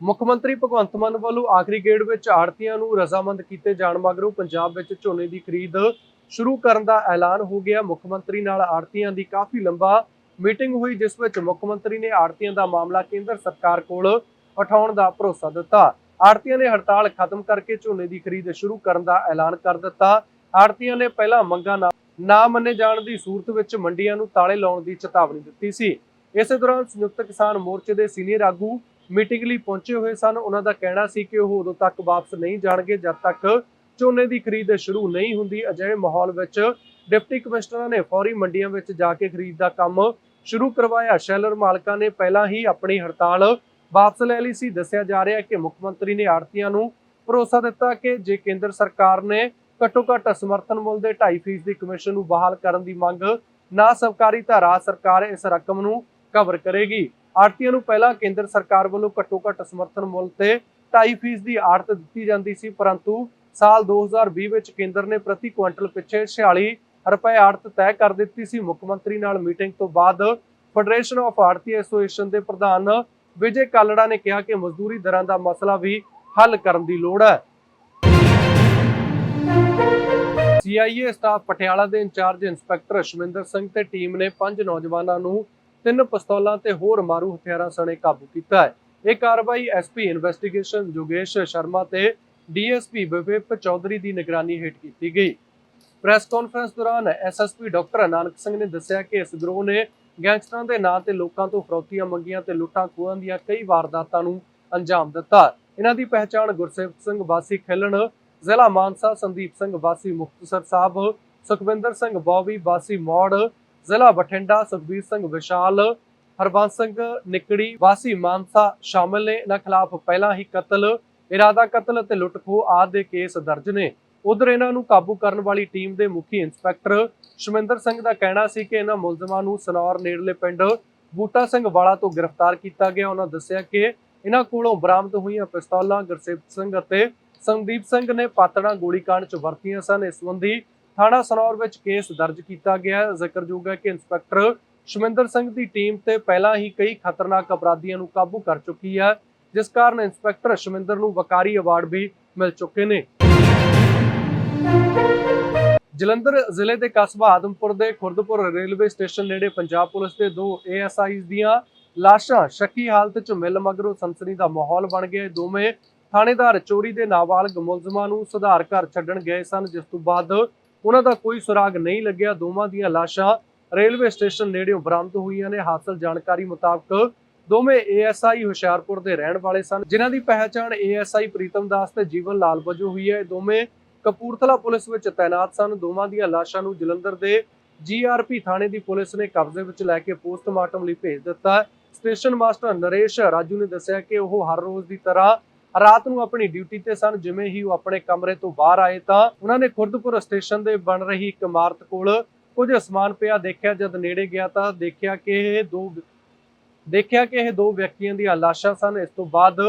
ਮੁੱਖ ਮੰਤਰੀ ਭਗਵੰਤ ਮਾਨ ਵੱਲੋਂ ਆਖਰੀ ਗੇੜ ਵਿੱਚ ਆੜਤੀਆਂ ਨੂੰ ਰਜ਼ਾਮੰਦ ਕੀਤੇ ਜਾਣ ਮਗਰੋਂ ਪੰਜਾਬ ਵਿੱਚ ਝੋਨੇ ਦੀ ਖਰੀਦ ਸ਼ੁਰੂ ਕਰਨ ਦਾ ਐਲਾਨ ਹੋ ਗਿਆ। ਮੁੱਖ ਮੰਤਰੀ ਨਾਲ ਆੜਤੀਆਂ ਦੀ ਕਾਫੀ ਲੰਬਾ ਮੀਟਿੰਗ ਹੋਈ, ਜਿਸ ਵਿੱਚ ਮੁੱਖ ਮੰਤਰੀ ਨੇ ਆੜਤੀਆਂ ਦਾ ਮਾਮਲਾ ਕੇਂਦਰ ਸਰਕਾਰ ਕੋਲ ਉਠਾਉਣ ਦਾ ਭਰੋਸਾ ਦਿੱਤਾ। ਆੜਤੀਆਂ ਨੇ ਹੜਤਾਲ ਖਤਮ ਕਰਕੇ ਝੋਨੇ ਦੀ ਖਰੀਦ ਸ਼ੁਰੂ ਕਰਨ ਦਾ ਐਲਾਨ ਕਰ ਦਿੱਤਾ। ਆੜਤੀਆਂ ਨੇ ਪਹਿਲਾਂ ਮੰਗਾਂ ਨਾ ਨਾ ਮੰਨੇ ਜਾਣ ਦੀ ਸੂਰਤ ਵਿੱਚ ਮੰਡੀਆਂ ਨੂੰ ਤਾਲੇ ਲਾਉਣ ਦੀ ਚੇਤਾਵਨੀ ਦਿੱਤੀ ਸੀ। ਇਸੇ ਦੌਰਾਨ ਸੰਯੁਕਤ ਕਿਸਾਨ ਮੋਰਚੇ ਦੇ ਸੀਨੀਅਰ ਆਗੂ ਮੀਟਿੰਗ ਲਈ ਪਹੁੰਚੇ ਹੋਏ ਸਨ। ਉਹਨਾਂ ਦਾ ਕਹਿਣਾ ਸੀ ਕਿ ਉਹ ਉਦੋਂ ਤੱਕ ਵਾਪਸ ਨਹੀਂ ਜਾਣਗੇ, ਜਦ ਤੱਕ ਝੋਨੇ ਦੀ ਖਰੀਦ ਸ਼ੁਰੂ ਨਹੀਂ ਹੁੰਦੀ। ਅਜਿਹੇ ਮਾਹੌਲ ਵਿੱਚ ਡਿਪਟੀ ਕਮਿਸ਼ਨਰਾਂ ਨੇ ਫੌਰੀ ਮੰਡੀਆਂ ਵਿੱਚ ਜਾ ਕੇ ਖਰੀਦ ਦਾ ਕੰਮ ਸ਼ੁਰੂ ਕਰਵਾਇਆ। ਸ਼ੈਲਰ ਮਾਲਕਾਂ ਨੇ ਪਹਿਲਾਂ ਹੀ ਆਪਣੀ ਹੜਤਾਲ ਵਾਪਸ ਲੈ ਲਈ ਸੀ। ਦੱਸਿਆ ਜਾ ਰਿਹਾ ਹੈ ਕਿ ਮੁੱਖ ਮੰਤਰੀ ਨੇ ਆੜਤੀਆਂ ਨੂੰ ਭਰੋਸਾ ਦਿੱਤਾ ਕਿ ਜੇ ਕੇਂਦਰ ਸਰਕਾਰ ਨੇ ਘੱਟੋ ਘੱਟ ਸਮਰਥਨ ਮੁੱਲ ਦੇ 2.5% ਦੀ ਕਮਿਸ਼ਨ ਨੂੰ ਬਹਾਲ ਕਰਨ ਦੀ ਮੰਗ ਨਾ ਸਵਕਾਰੀ ਤਾਂ ਰਾਜ ਸਰਕਾਰ ਇਸ ਰਕਮ ਨੂੰ ਕਵਰ ਕਰੇਗੀ। ਆੜਤੀਆਂ ਨੂੰ ਪਹਿਲਾਂ ਕੇਂਦਰ ਸਰਕਾਰ ਵੱਲੋਂ ਘੱਟੋ ਘੱਟ ਸਮਰਥਨ ਮੁੱਲ ਤੇ 2.5% ਦੀ ਆੜਤ ਦਿੱਤੀ ਜਾਂਦੀ ਸੀ, ਪਰੰਤੂ ਸਾਲ 2020 ਵਿੱਚ ਕੇਂਦਰ ਨੇ ਪ੍ਰਤੀ ਕੁਇੰਟਲ ਪਿੱਛੇ 46 ਰੁਪਏ ਆੜਤ ਤੈਅ ਕਰ ਦਿੱਤੀ ਸੀ। ਮੁੱਖ ਮੰਤਰੀ ਨਾਲ ਮੀਟਿੰਗ ਤੋਂ ਬਾਅਦ ਫੈਡਰੇਸ਼ਨ ਆਫ ਆੜਤੀ ਐਸੋਸੀਏਸ਼ਨ ਦੇ ਪ੍ਰਧਾਨ ਵਿਜੇ ਕਾਲੜਾ ਨੇ ਕਿਹਾ ਕਿ ਮਜ਼ਦੂਰੀ ਦਰਾਂ ਦਾ ਮਸਲਾ ਵੀ ਹੱਲ ਕਰਨ ਦੀ ਲੋੜ ਹੈ। ਸੀਆਈਏ ਸਟਾਫ ਪਟਿਆਲਾ ਦੇ ਇੰਚਾਰਜ ਇੰਸਪੈਕਟਰ ਅਸ਼ਵਿੰਦਰ ਸਿੰਘ ਤੇ ਟੀਮ ਨੇ ਪੰਜ ਨੌਜਵਾਨਾਂ ਨੂੰ ਤਿੰਨ ਪਿਸਤੌਲਾਂ ਤੇ ਹੋਰ ਮਾਰੂ ਹਥਿਆਰਾਂ ਸਣੇ ਕਾਬੂ ਕੀਤਾ ਹੈ। ਇਹ ਕਾਰਵਾਈ ਐਸਪੀ ਇਨਵੈਸਟੀਗੇਸ਼ਨ ਯੋਗੇਸ਼ ਸ਼ਰਮਾ ਤੇ ਡੀਐਸਪੀ ਵਿਵੇਕ ਚੌਧਰੀ ਦੀ ਨਿਗਰਾਨੀ ਹੇਠ ਕੀਤੀ ਗਈ। ਪ੍ਰੈਸ ਕਾਨਫਰੰਸ ਦੌਰਾਨ ਐਸਐਸਪੀ ਡਾਕਟਰ ਨਾਨਕ ਸਿੰਘ ਨੇ ਦੱਸਿਆ ਕਿ ਇਸ ਗਰੋਹ ਨੇ ਗੈਂਗਸਟਰਾਂ ਦੇ ਨਾਂ ਤੇ ਲੋਕਾਂ ਤੋਂ ਫਰੌਤੀਆਂ ਮੰਗੀਆਂ ਤੇ ਲੁੱਟਾਂ ਖੋਹਾਂ ਦੀਆਂ ਕਈ ਵਾਰਦਾਤਾਂ ਨੂੰ ਅੰਜਾਮ ਦਿੱਤਾ। ਇਹਨਾਂ ਦੀ ਪਹਿਚਾਣ ਗੁਰਸੇਵਕ ਸਿੰਘ ਵਾਸੀ ਖੇਲਣ, ਜ਼ਿਲ੍ਹਾ ਮਾਨਸਾ ਸੰਦੀਪ ਸਿੰਘ ਵਾਸੀ ਮੁਕਤਸਰ ਸਾਹਿਬ, ਸੁਖਵਿੰਦਰ ਸਿੰਘ ਬੌਬੀ ਵਾਸੀ ਮੌੜ ਜ਼ਿਲ੍ਹਾ ਬਠਿੰਡਾ ਸੁਖਬੀਰ ਸਿੰਘ ਵਿਸ਼ਾਲ, ਹਰਬੰਸ ਸਿੰਘ ਨਿਕੜੀ, ਵਾਸੀ ਮਾਨਸਾ ਸ਼ਾਮਲ ਨੇ। ਇਹਨਾਂ ਖਿਲਾਫ ਪਹਿਲਾਂ ਹੀ ਕਤਲ, ਇਰਾਦਾ ਕਤਲ ਅਤੇ ਲੁੱਟ-ਖੋਹ ਆਦਿ ਦੇ ਕੇਸ ਦਰਜ ਨੇ। ਉਧਰ ਇਹਨਾਂ ਨੂੰ ਕਾਬੂ ਕਰਨ ਵਾਲੀ ਟੀਮ ਦੇ ਮੁਖੀ ਇੰਸਪੈਕਟਰ ਸ਼ਮਿੰਦਰ ਸਿੰਘ ਦਾ ਕਹਿਣਾ ਸੀ ਕਿ ਇਹਨਾਂ ਮੁਲਜ਼ਮਾਂ ਨੂੰ ਸਨੌਰ ਨੇੜਲੇ ਪਿੰਡ ਬੂਟਾ ਸਿੰਘ ਵਾਲਾ ਤੋਂ ਗ੍ਰਿਫਤਾਰ ਕੀਤਾ ਗਿਆ। ਉਹਨਾਂ ਦੱਸਿਆ ਕਿ ਇਹਨਾਂ ਕੋਲੋਂ ਬਰਾਮਦ ਹੋਈਆਂ ਪਿਸਤੌਲਾਂ ਗੁਰਸੇਵਕ ਸਿੰਘ ਅਤੇ ਸੰਦੀਪ ਸਿੰਘ ਨੇ ਪਾਤੜਾ ਗੋਲੀकांड ਚ ਵਰਤੀਆਂ ਸਨ। ਇਸ ਸੰਬੰਧੀ ਥਾਣਾ ਸਨੌਰ ਵਿੱਚ ਕੇਸ ਦਰਜ ਕੀਤਾ ਗਿਆ ਹੈ। ਜ਼ਿਕਰਯੋਗ ਹੈ ਕਿ ਇੰਸਪੈਕਟਰ ਸ਼ਮਿੰਦਰ ਸਿੰਘ ਦੀ ਟੀਮ ਤੇ ਪਹਿਲਾਂ ਹੀ ਕਈ ਖਤਰਨਾਕ ਅਪਰਾਧੀਆਂ ਨੂੰ ਕਾਬੂ ਕਰ ਚੁੱਕੀ ਹੈ, ਜਿਸ ਕਾਰਨ ਇੰਸਪੈਕਟਰ ਸ਼ਮਿੰਦਰ ਨੂੰ ਵਕਾਰੀ ਅਵਾਰਡ ਵੀ ਮਿਲ ਚੁੱਕੇ ਨੇ। ਜਲੰਧਰ ਜ਼ਿਲ੍ਹੇ ਦੇ ਕਸਬਾ ਆਦਮਪੁਰ ਦੇ ਖੁਰਦਪੁਰ ਰੇਲਵੇ ਸਟੇਸ਼ਨ ਨੇੜੇ ਪੰਜਾਬ ਪੁਲਿਸ ਦੇ ਦੋ ਏਐਸਆਈਜ਼ ਦੀਆਂ ਲਾਸ਼ਾਂ ਸ਼ੱਕੀ ਹਾਲਤ 'ਚ ਮਿਲ ਮਗਰੋਂ ਸਨਸਨੀ ਦਾ ਮਾਹੌਲ ਬਣ ਗਿਆ। ਦੋਵੇਂ ਥਾਣੇਦਾਰ ਚੋਰੀ ਦੇ ਨਾਬਾਲਗ ਮੁਲਜ਼ਮਾਂ ਨੂੰ ਸੁਧਾਰ ਘਰ ਛੱਡਣ ਗਏ ਸਨ, ਜਿਸ ਤੋਂ ਬਾਅਦ ਉਹਨਾਂ ਦਾ ਕੋਈ ਸੁਰਾਗ ਨਹੀਂ ਲੱਗਿਆ। ਦੋਵਾਂ ਦੀਆਂ ਲਾਸ਼ਾਂ ਰੇਲਵੇ ਸਟੇਸ਼ਨ ਨੇੜਿਓਂ ਬਰਾਮਦ ਹੋਈਆਂ ਨੇ। ਹਾਸਲ ਜਾਣਕਾਰੀ ਮੁਤਾਬਕ ਦੋਵੇਂ ਏਐਸਆਈ ਹੁਸ਼ਿਆਰਪੁਰ ਦੇ ਰਹਿਣ ਵਾਲੇ ਸਨ, ਜਿਨ੍ਹਾਂ ਦੀ ਪਹਿਚਾਣ ਏਐਸਆਈ ਪ੍ਰੀਤਮ ਦਾਸ ਤੇ ਜੀਵਨ ਲਾਲ ਵਜੋਂ ਹੋਈ ਹੈ। ਇਹ ਦੋਵੇਂ ਕਪੂਰਥਲਾ ਪੁਲਿਸ ਵਿੱਚ ਤਾਇਨਾਤ ਸਨ। ਦੋਵਾਂ ਦੀਆਂ ਲਾਸ਼ਾਂ ਨੂੰ ਜਲੰਧਰ ਦੇ ਜੀਆਰਪੀ ਥਾਣੇ ਦੀ ਪੁਲਿਸ ਨੇ ਕਬਜ਼ੇ ਵਿੱਚ ਲੈ ਕੇ ਪੋਸਟਮਾਰਟਮ ਲਈ ਭੇਜ ਦਿੱਤਾ। ਸਟੇਸ਼ਨ ਮਾਸਟਰ ਨਰੇਸ਼ ਰਾਜੂ ਨੇ ਦੱਸਿਆ ਕਿ ਉਹ ਹਰ ਰੋਜ਼ ਦੀ ਤਰ੍ਹਾਂ ਰਾਤ ਨੂੰ ਆਪਣੀ ਡਿਊਟੀ ਤੇ ਸਨ, ਜਿਵੇਂ ਹੀ ਉਹ ਆਪਣੇ ਕਮਰੇ ਤੋਂ ਬਾਹਰ ਆਏ ਤਾਂ ਉਹਨਾਂ ਨੇ ਖੁਰਦਪੁਰ ਸਟੇਸ਼ਨ ਦੇ ਬਣ ਰਹੀ ਇੱਕ ਇਮਾਰਤ ਕੋਲ ਕੁਝ ਸਮਾਨ ਪਿਆ ਦੇਖਿਆ, ਜਦ ਨੇੜੇ ਗਿਆ ਤਾਂ ਦੇਖਿਆ ਕਿ ਇਹ ਦੋ ਦੇਖਿਆ ਕਿ ਇਹ ਦੋ ਵਿਅਕਤੀਆਂ ਦੀਆਂ ਲਾਸ਼ਾਂ ਸਨ। ਇਸ ਤੋਂ ਬਾਅਦ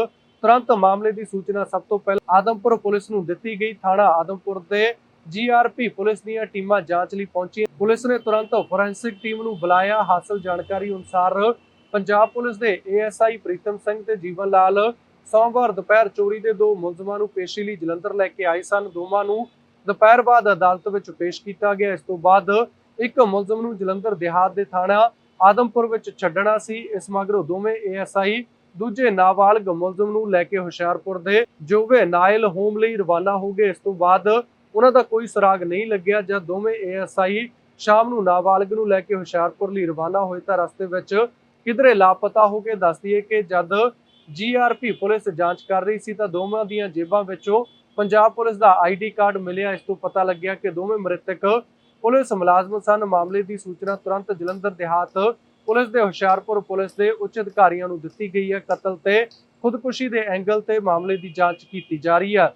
ਤੁਰੰਤ ਮਾਮਲੇ ਦੀ ਸੂਚਨਾ ਸਭ ਤੋਂ ਪਹਿਲਾਂ ਆਦਮਪੁਰ ਪੁਲਿਸ ਨੂੰ ਦਿੱਤੀ ਗਈ। ਥਾਣਾ ਆਦਮਪੁਰ ਦੇ ਜੀਆਰਪੀ ਪੁਲਿਸ ਦੀਆਂ ਟੀਮਾਂ ਜਾਂਚ ਲਈ ਪਹੁੰਚੀਆਂ। ਪੁਲਿਸ ਨੇ ਤੁਰੰਤ ਫੋਰੈਂਸਿਕ ਟੀਮ ਨੂੰ ਬੁਲਾਇਆ। ਹਾਸਲ ਜਾਣਕਾਰੀ ਅਨੁਸਾਰ ਪੰਜਾਬ ਪੁਲਿਸ ਦੇ ਏਐਸਆਈ ਪ੍ਰੀਤਮ ਸਿੰਘ ਤੇ ਜੀਵਨ ਲਾਲ ਸੋਮਵਾਰ ਦੁਪਹਿਰ ਚੋਰੀ ਦੇ ਦੋ ਮੁਲਜ਼ਮਾਂ ਨੂੰ ਪੇਸ਼ੀ ਲਈ ਜਲੰਧਰ ਲੈ ਕੇ ਆਏ ਸਨ। ਦੋਵਾਂ ਨੂੰ ਦੁਪਹਿਰ ਬਾਅਦ ਅਦਾਲਤ ਵਿੱਚ ਪੇਸ਼ ਕੀਤਾ ਗਿਆ। ਇਸ ਤੋਂ ਬਾਅਦ ਇੱਕ ਮੁਲਜ਼ਮ ਨੂੰ ਜਲੰਧਰ ਦਿਹਾਤ ਦੇ ਥਾਣਾ ਆਦਮਪੁਰ ਵਿੱਚ ਛੱਡਣਾ ਸੀ। ਇਸ ਮਗਰੋਂ ਦੋਵੇਂ ਏਐਸਆਈ, ਦੂਜੇ ਨਾਬਾਲਗ ਮੁਲਜ਼ਮ ਨੂੰ ਲੈ ਕੇ ਹੁਸ਼ਿਆਰਪੁਰ ਦੇ ਜੋਵੇ ਨਾਇਲ ਹੋਮ ਲਈ ਰਵਾਨਾ ਹੋ ਗਏ। ਇਸ ਤੋਂ ਬਾਅਦ ਉਹਨਾਂ ਦਾ ਕੋਈ ਸੁਰਾਗ ਨਹੀਂ ਲੱਗਿਆ। ਜਦ ਦੋਵੇਂ ਏਐਸਆਈ ਸ਼ਾਮ ਨੂੰ ਨਾਬਾਲਗ ਨੂੰ ਲੈ ਕੇ ਹੁਸ਼ਿਆਰਪੁਰ ਲਈ ਰਵਾਨਾ ਹੋਏ ਤਾਂ ਰਸਤੇ ਵਿੱਚ ਕਿਧਰੇ ਲਾਪਤਾ ਹੋ ਕੇ ਦੱਸਦੀ ਹੈ ਕਿ ਜਦ ਜੀਆਰਪੀ ਪੁਲਿਸ ਜਾਂਚ ਕਰ ਰਹੀ ਸੀ ਤਾਂ ਦੋਵਾਂ ਦੀਆਂ ਜੇਬਾਂ ਵਿੱਚੋਂ ਪੰਜਾਬ ਪੁਲਿਸ ਦਾ ਆਈਡੀ ਕਾਰਡ ਮਿਲਿਆ। ਇਸ ਤੋਂ ਪਤਾ ਲੱਗਿਆ ਕਿ ਦੋਵੇਂ ਮ੍ਰਿਤਕ ਪੁਲਿਸ ਮੁਲਾਜ਼ਮ ਸਨ। ਮਾਮਲੇ ਦੀ ਸੂਚਨਾ ਤੁਰੰਤ ਜਲੰਧਰ ਦੇਹਾਤ ਪੁਲਿਸ ਦੇ ਹੁਸ਼ਿਆਰਪੁਰ ਪੁਲਿਸ ਦੇ ਉੱਚ ਅਧਿਕਾਰੀਆਂ ਨੂੰ ਦਿੱਤੀ ਗਈ ਹੈ। ਕਤਲ ਤੇ ਖੁਦਕੁਸ਼ੀ ਦੇ ਐਂਗਲ ਤੇ ਮਾਮਲੇ ਦੀ ਜਾਂਚ ਕੀਤੀ ਜਾ ਰਹੀ ਹੈ।